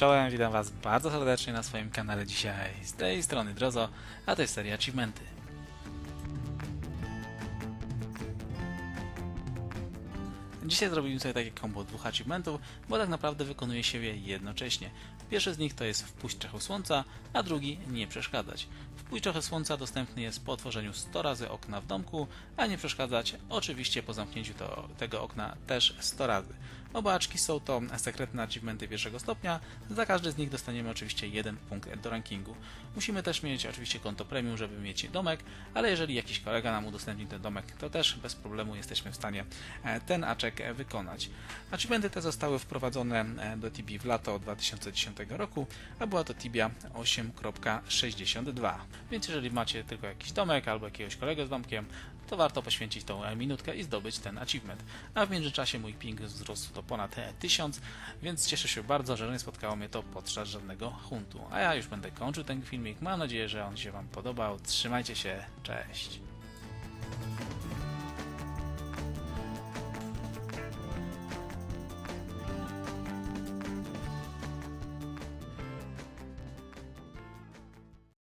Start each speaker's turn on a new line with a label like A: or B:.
A: Czołem, witam Was bardzo serdecznie na swoim kanale dzisiaj. Z tej strony Drozo, a to jest seria Achievementy. Dzisiaj zrobimy sobie takie kombo dwóch achievementów, bo tak naprawdę wykonuje się je jednocześnie. Pierwszy z nich to jest wpuść trochę słońca, a drugi nie przeszkadzać. Wpuść trochę słońca dostępny jest po otworzeniu 100 razy okna w domku, a nie przeszkadzać oczywiście po zamknięciu to, tego okna też 100 razy. Oba aczki są to sekretne achievementy pierwszego stopnia, za każdy z nich dostaniemy oczywiście jeden punkt do rankingu. Musimy też mieć oczywiście konto premium, żeby mieć domek, ale jeżeli jakiś kolega nam udostępni ten domek, to też bez problemu jesteśmy w stanie e, ten aczek wykonać. Achievementy te zostały wprowadzone e, do Tibi w lato 2010 roku, a była to Tibia 8.62. Więc jeżeli macie tylko jakiś domek albo jakiegoś kolegę z domkiem, to warto poświęcić tą minutkę i zdobyć ten achievement. A w międzyczasie mój ping wzrósł do ponad e, 1000, więc cieszę się bardzo, że nie spotkało mnie to podczas żadnego huntu. A ja już będę kończył ten filmik. Mam nadzieję, że on się Wam podobał. Trzymajcie się, cześć.